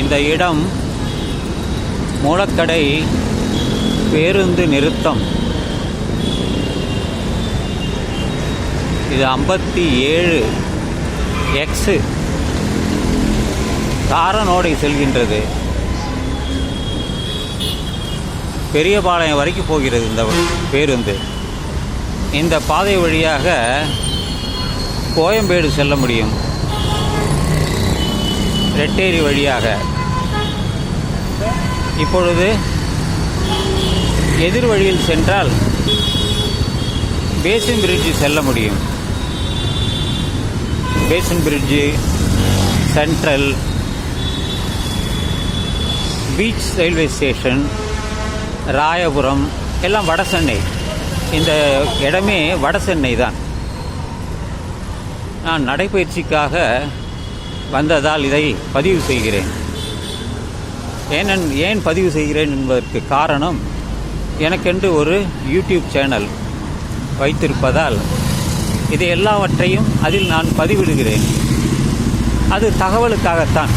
இந்த இடம் மூலக்கடை பேருந்து நிறுத்தம். இது ஐம்பத்தி ஏழு எக்ஸு தாரனோடை செல்கின்றது. பெரியபாளையம் வரைக்கும் போகிறது இந்த பேருந்து. இந்த பாதை வழியாக கோயம்பேடு செல்ல முடியும். ரெட்டேரி வழியாக. இப்பொழுது எதிர் வழியில் சென்றால் பேசின் பிரிட்ஜு செல்ல முடியும். Basin Bridge Central Beach railway station Royapuram எல்லாம் வட சென்னை. இந்த இடமே வட சென்னை தான். நான் நடைப்பயிற்சிக்காக வந்ததால் இதை பதிவு செய்கிறேன். ஏனென் ஏன் பதிவு செய்கிறேன் என்பதற்கு காரணம் எனக்கென்று ஒரு யூடியூப் சேனல் வைத்திருப்பதால் இது எல்லாவற்றையும் அதில் நான் பதிவிடுகிறேன். அது தகவலுக்காகத்தான்.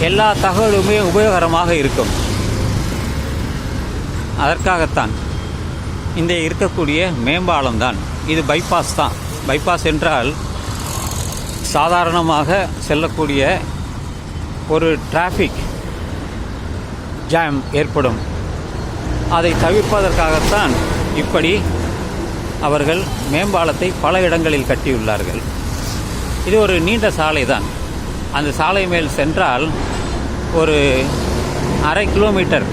எல்லா தகவலுமே உபயோகரமாக இருக்கும். அதற்காகத்தான். இந்த இருக்கக்கூடிய மேம்பாலம் தான். இது பைபாஸ் தான். பைபாஸ் என்றால் சாதாரணமாக செல்லக்கூடிய ஒரு டிராஃபிக் ஜாம் ஏற்படும். அதை தவிர்ப்பதற்காகத்தான் இப்படி அவர்கள் மேம்பாலத்தை பல இடங்களில் கட்டியுள்ளார்கள். இது ஒரு நீண்ட சாலை தான். அந்த சாலை மேல் சென்றால் ஒரு அரை கிலோமீட்டர்.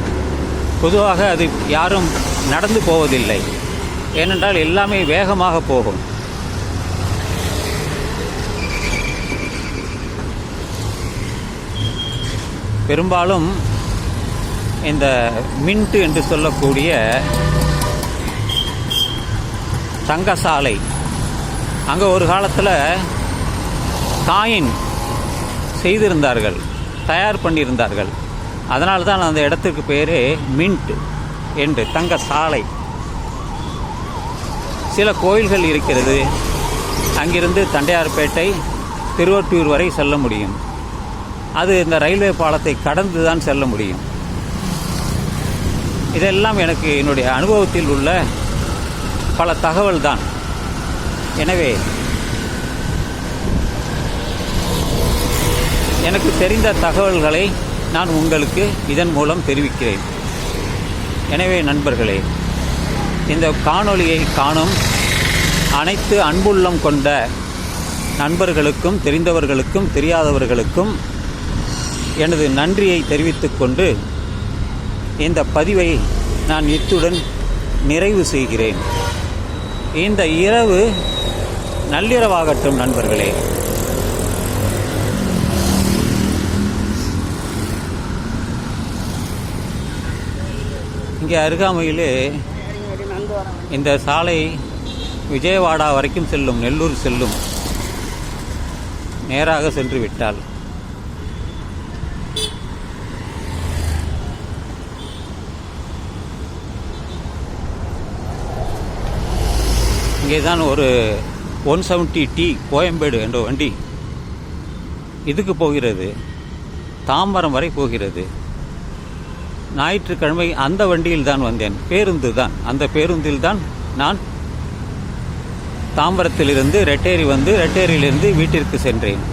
பொதுவாக அது யாரும் நடந்து போவதில்லை. ஏனென்றால் எல்லாமே வேகமாக போகும். பெரும்பாலும் இந்த மின்ட் என்று சொல்லக்கூடிய தங்கசாலை. அங்கே ஒரு காலத்தில் காயின் செய்திருந்தார்கள் தயார் பண்ணியிருந்தார்கள். அதனால தான் அந்த இடத்துக்கு பேர் மின்ட் என்று தங்க சாலை சில கோயில்கள் இருக்கிறது. அங்கிருந்து தண்டையார்பேட்டை திருவொட்டியூர் வரை செல்ல முடியும். அது இந்த ரயில்வே பாலத்தை கடந்து தான் செல்ல முடியும். இதெல்லாம் எனக்கு என்னுடைய அனுபவத்தில் உள்ள பல தகவல் தான் எனவே எனக்கு தெரிந்த தகவல்களை நான் உங்களுக்கு இதன் மூலம் தெரிவிக்கிறேன். எனவே நண்பர்களே இந்த காணொளியை காணும் அனைத்து அன்புள்ளம் கொண்ட நண்பர்களுக்கும் தெரிந்தவர்களுக்கும் தெரியாதவர்களுக்கும் எனது நன்றியை தெரிவித்துக்கொண்டு இந்த பதிவை நான் இத்துடன் நிறைவு செய்கிறேன். இந்த இரவு நள்ளிரவாகட்டும் நண்பர்களே. இங்கே அருகாமையிலே இந்த சாலை விஜயவாடா வரைக்கும் செல்லும் நெல்லூர் செல்லும் நேராக சென்று விட்டால். இங்கே தான் ஒரு ஒன் செவன்ட்டி டி கோயம்பேடு என்ற வண்டி இதுக்கு போகிறது. தாம்பரம் வரை போகிறது. ஞாயிற்றுக்கிழமை அந்த வண்டியில் தான் வந்தேன். பேருந்து தான் அந்த பேருந்தில் தான் நான் தாம்பரத்திலிருந்து ரெட்டேரி வந்து ரெட்டேரியிலிருந்து வீட்டிற்கு சென்றேன்.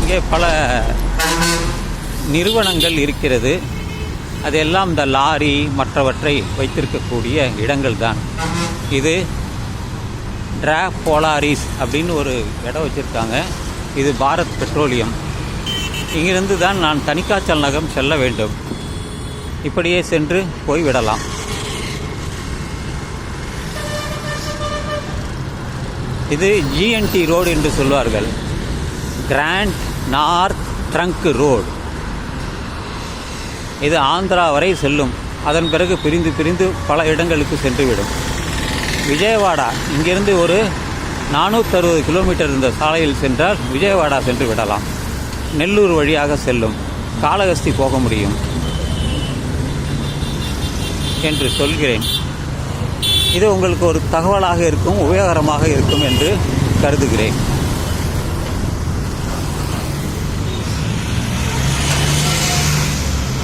இங்கே பல நிறுவனங்கள் இருக்கிறது. அதெல்லாம் இந்த லாரி மற்றவற்றை வைத்திருக்கக்கூடிய இடங்கள் தான் இது ட்ரா போலாரிஸ் அப்படின்னு ஒரு இடம் வச்சுருக்காங்க. இது பாரத் பெட்ரோலியம். இங்கிருந்து தான் நான் தனிக்காச்சல் நகம் செல்ல வேண்டும். இப்படியே சென்று போய்விடலாம். இது ஜிஎன்டி ரோடு என்று சொல்வார்கள். கிராண்ட் நார்த் ட்ரங்க் ரோடு இது ஆந்திரா வரை செல்லும். அதன் பிறகு பிரிந்து பிரிந்து பல இடங்களுக்கு சென்றுவிடும். விஜயவாடா இங்கிருந்து ஒரு நானூற்றறுபது கிலோமீட்டர் இந்த சாலையில் சென்றால் விஜயவாடா சென்று விடலாம். நெல்லூர் வழியாக செல்லும். காளகஸ்தி போக முடியும். என்று சொல்கிறேன். இது உங்களுக்கு ஒரு தகவலாக இருக்கும் உபயோகரமாக இருக்கும் என்று கருதுகிறேன்.